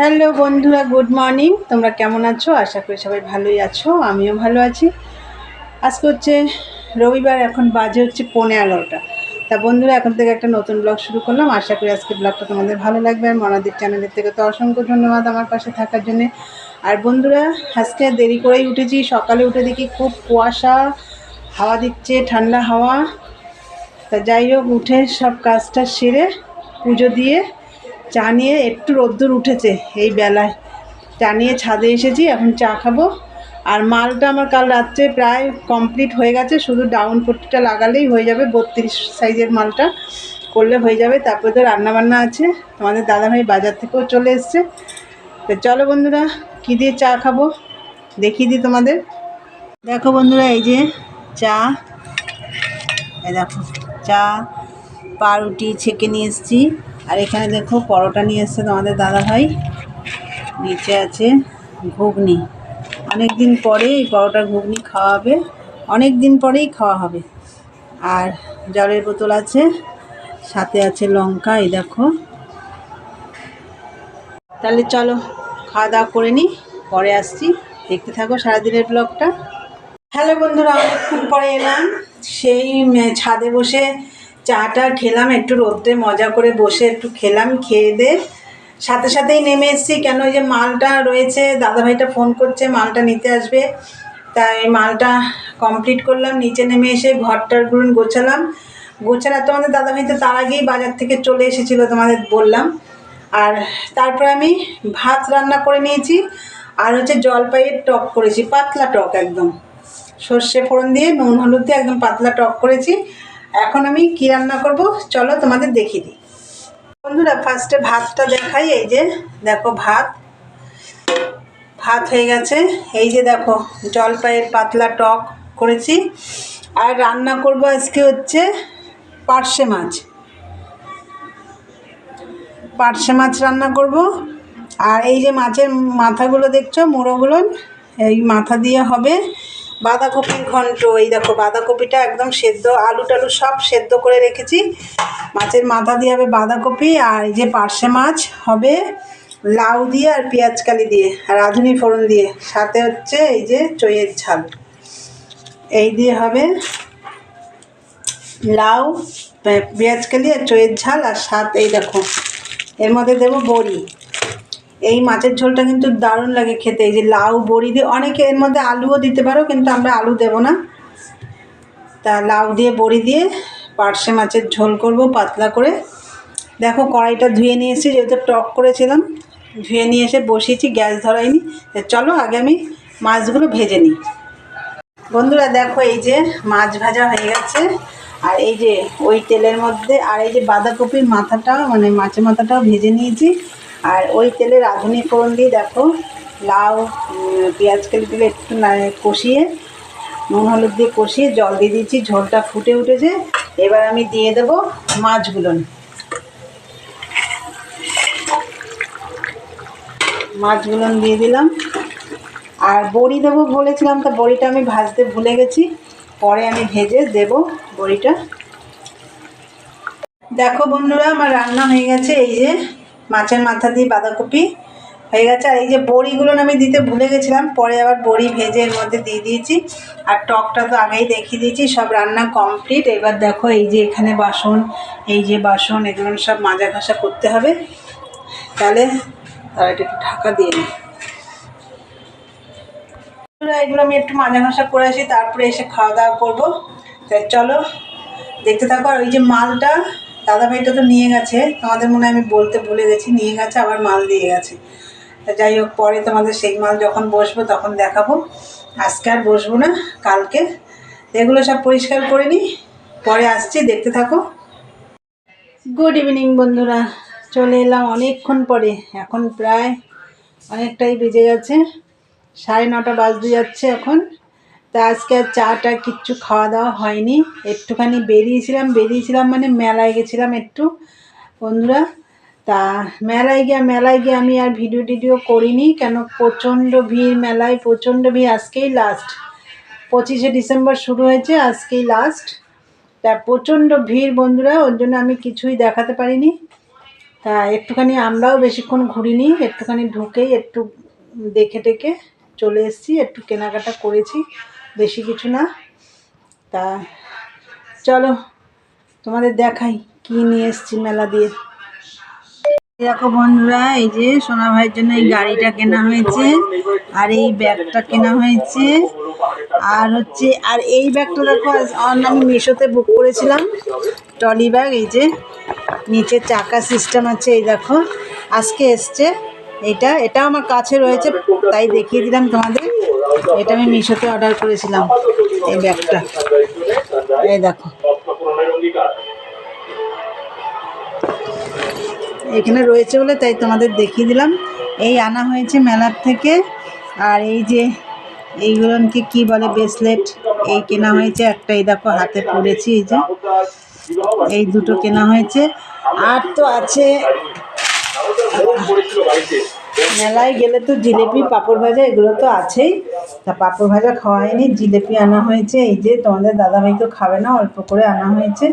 Hello বন্ধুরা, good morning. তোমরা কেমন আছো? আশা করি সবাই ভালোই আছো, আমিও ভালো আছি। আজকে হচ্ছে রবিবার, এখন বাজে হচ্ছে পৌনে এগারোটা। তা বন্ধুরা, এখন থেকে একটা নতুন ব্লগ শুরু করলাম। আশা করি আজকে ব্লগটা তোমাদের ভালো লাগবে। আর মনাদির চ্যানেলের থেকে তো অসংখ্য ধন্যবাদ আমার পাশে থাকার জন্যে। আর বন্ধুরা, আজকে দেরি করেই উঠেছি। সকালে উঠে দেখি খুব কুয়াশা, হাওয়া দিচ্ছে, ঠান্ডা হাওয়া। তা যাই হোক, উঠে সব কাজটা সেরে পুজো দিয়ে চা নিয়ে একটু রোদ্দুর উঠেছে এই বেলায়। চা নিয়ে ছাদে এসেছি, এখন চা খাব। আর মালটা আমার কাল রাত্রে প্রায় কমপ্লিট হয়ে গেছে, শুধু ডাউন পট্টিটা লাগালেই হয়ে যাবে, বত্রিশ সাইজের মালটা করলে হয়ে যাবে। তারপরে তো রান্নাবান্না আছে তোমাদের দাদাভাই বাজার থেকেও চলে এসছে। তো চলো বন্ধুরা, কী দিয়ে চা খাব? দেখিয়ে দিই তোমাদের। দেখো বন্ধুরা, এই যে চা। দেখো, চা, পাউরুটি ছেঁকে নিয়ে এসেছি। আর এখানে দেখো পরোটা নিয়ে এসছে তোমাদের দাদা ভাই নিচে আছে ঘুগনি। অনেক দিন পরে এই পরোটার ঘুগনি খাওয়া হবে। অনেক দিন পরেই খাওয়া হবে। আর জলের বোতল আছে, সাথে আছে লঙ্কা, এই দেখো। তাহলে চলো, খাওয়া দাওয়া করে নিই, পরে আসছি। দেখতে থাকো সারাদিনের ব্লগটা। হ্যালো বন্ধুরা, অনেকক্ষণ পরে এলাম। সেই ছাদে বসে চাটা খেলাম, একটু রোদ্রে মজা করে বসে একটু খেলাম, খেয়ে দে। সাথে সাথেই নেমে এসেছি, কেন ওই যে মালটা রয়েছে, দাদাভাইটা ফোন করছে, মালটা নিতে আসবে। তাই মালটা কমপ্লিট করলাম, নিচে নেমে এসে ঘরটারগুলো গোছালাম। গোছালা তোমাদের দাদাভাই তো তার আগেই বাজার থেকে চলে এসেছিল তোমাদের বললাম। আর তারপরে আমি ভাত রান্না করে নিয়েছি, আর হচ্ছে জলপাইয়ের টক করেছি, পাতলা টক একদম। সর্ষে ফোড়ন দিয়ে, নুন হলুদ দিয়ে একদম পাতলা টক করেছি। এখন আমি কি রান্না করব? চলো তোমাদের দেখিয়ে দিই। বন্ধুরা ফার্স্টে ভাতটা দেখাই। এই যে, দেখো ভাত। ভাত হয়ে গেছে। এই যে দেখো, জলপাইয়ের পাতলা টক করেছি। আর রান্না করব আজকে হচ্ছে পার্শে মাছ। পার্শে মাছ রান্না করব। আর এই যে মাছের মাথাগুলো দেখছ মোড়োগুলো এই মাথা দিয়ে হবে। বাঁধাকপির ঘন্ট, এই দেখো বাঁধাকপিটা একদম সেদ্ধ, আলু টালু সব সেদ্ধ করে রেখেছি। মাছের মাথা দিয়ে হবে বাঁধাকপি আর এই যে পার্শে মাছ হবে লাউ দিয়ে আর পেঁয়াজকালি দিয়ে, আর রাঁধুনি ফোড়ন দিয়ে। সাথে হচ্ছে এই যে চইয়ের ঝাল। এই দিয়ে হবে লাউ পেঁয়াজকালি আর চইয়ের ঝাল আর সাথে এই দেখো, এর মধ্যে দেবো বড়ি। এই মাছের ঝোলটা কিন্তু দারুণ লাগে খেতে। এই যে লাউ, বড়ি দিয়ে অনেকে এর মধ্যে আলুও দিতে পারো, কিন্তু আমরা আলু দেব না। তা লাউ দিয়ে, বড়ি দিয়ে পার্শে মাছের ঝোল করব পাতলা করে। দেখো কড়াইটা ধুয়ে নিয়ে এসেছি, যেহেতু টক করেছিলাম। ধুয়ে নিয়ে এসে বসিয়েছি, গ্যাস ধরাইনি। চলো আগে আমি মাছগুলো ভেজে নিই। বন্ধুরা দেখো এই যে মাছ ভাজা হয়ে গেছে। আর এই যে ওই তেলের মধ্যে, আর এই যে বাঁধাকপির মাথাটা মানে মাছের মাথাটাও ভেজে নিয়েছি। আর ওই তেলে রাঁধুনি ফোড়ন দিয়ে দেখো, লাউ পেঁয়াজ দিলে একটু কষিয়ে, নুন হলুদ দিয়ে কষিয়ে জল দিয়ে দিয়েছি, ঝোলটা ফুটে উঠেছে। এবার আমি দিয়ে দেবো মাছগুলো। মাছগুলো দিয়ে দিলাম। আর বড়ি দেবো বলেছিলাম, তা বড়িটা আমি ভাজতে ভুলে গেছি। পরে আমি ভেজে দেব বড়িটা। দেখো বন্ধুরা, আমার রান্না হয়ে গেছে, এই যে মাছের মাথা দিয়ে বাঁধাকপি হয়ে গেছে। আর এই যে বড়িগুলো আমি দিতে ভুলে গেছিলাম, পরে আবার বড়ি ভেজে এর মধ্যে দিয়ে দিয়েছি। আর টকটা তো আগেই দেখিয়ে দিয়েছি, সব রান্না কমপ্লিট এবার দেখো এই যে এখানে বাসন, এই যে বাসন, এগুলো সব মাজা ঘষা করতে হবে। তাহলে তারা একটু ঢাকা দিয়ে নিই এগুলো আমি একটু মাজা ঘষা করে আসি, তারপরে এসে খাওয়া দাওয়া করব। তাই চলো, দেখতে থাকো। আর ওই যে মালটা দাদা ভাইটা তো নিয়ে গেছে, তোমাদের মনে আমি বলতে ভুলে গেছি, নিয়ে গেছে, আবার মাল দিয়ে গেছে। যাই হোক, পরে তোমাদের সেই মাল যখন বসবো তখন দেখাবো। আজকে আর বসবো না, কালকে। এগুলো সব পরিষ্কার করে নিই, পরে আসছি, দেখতে থাকো। গুড ইভিনিং বন্ধুরা। চলে এলাম অনেকক্ষণ পরে, এখন প্রায় অনেকটাই বেজে গেছে, সাড়ে নটা বাজতে যাচ্ছে এখন। তা আজকে আর চাটা কিচ্ছু খাওয়া দাওয়া হয়নি। একটুখানি বেরিয়েছিলাম বেরিয়েছিলাম মানে মেলায় গেছিলাম একটু। বন্ধুরা, তা মেলায় গিয়ে মেলায় গিয়ে আমি আর ভিডিও টিডিও করিনি কেন প্রচণ্ড ভিড় মেলায়, প্রচণ্ড ভিড়। আজকেই লাস্ট পঁচিশে ডিসেম্বর শুরু হয়েছে, আজকেই লাস্ট তা প্রচণ্ড ভিড় বন্ধুরা, ওর জন্য আমি কিছুই দেখাতে পারিনি। তা একটুখানি আমরাও বেশিক্ষণ ঘুরিনি, একটুখানি ঢুকেই একটু দেখে টেকে চলে এসেছি, একটু কেনাকাটা করেছি। বেশি কিছু না। তা চলো তোমাদের দেখাই কি নিয়ে এসেছি মেলা দিয়ে। দেখো বন্ধুরা, এই যে সোনা ভাইয়ের জন্য এই গাড়িটা কেনা হয়েছে আর এই ব্যাগটা কেনা হয়েছে। আর হচ্ছে, আর এই ব্যাগটা দেখো আমি মিশোতে বুক করেছিলাম, ট্রলি ব্যাগ, এই যে নিচে চাকা সিস্টেম আছে, এই দেখো। আজকে এসছে, এটা এটা আমার কাছে রয়েছে, তাই দেখিয়ে দিলাম তোমাদের। এটা আমি মিশোতে অর্ডার করেছিলাম, এই ব্যাগটা। এই দেখো। এখানে রয়েছে বলে তাই তোমাদের দেখিয়ে দিলাম। এই আনা হয়েছে মেলার থেকে, আর এই যে এইগুলোকে কি বলে ব্রেসলেট এই কেনা হয়েছে একটা এই দেখো, হাতে পড়েছি এই যে। এই দুটো কেনা হয়েছে। আর তো আছে মেলায় গেলে তো জিলেপি, পাঁপড় ভাজা, এগুলো তো আছেই। তা পাঁপড় ভাজা খাওয়া হয়নি, জিলেপি আনা হয়েছে। এই যে তোমাদের দাদাভাই তো খাবে না, অল্প করে আনা হয়েছে।